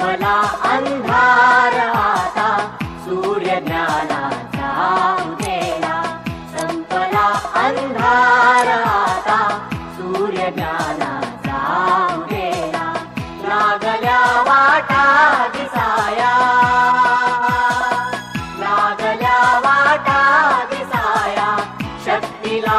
त्व अन्धाराता सूर्यनाम सम्पना अन्धाराता सूर्यगाना उदेला लागल्या वाटा दिसाया लागल्या वाटा दिसाया शक्ला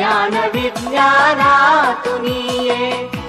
ज्ञान विज्ञानातुनी ये सत्य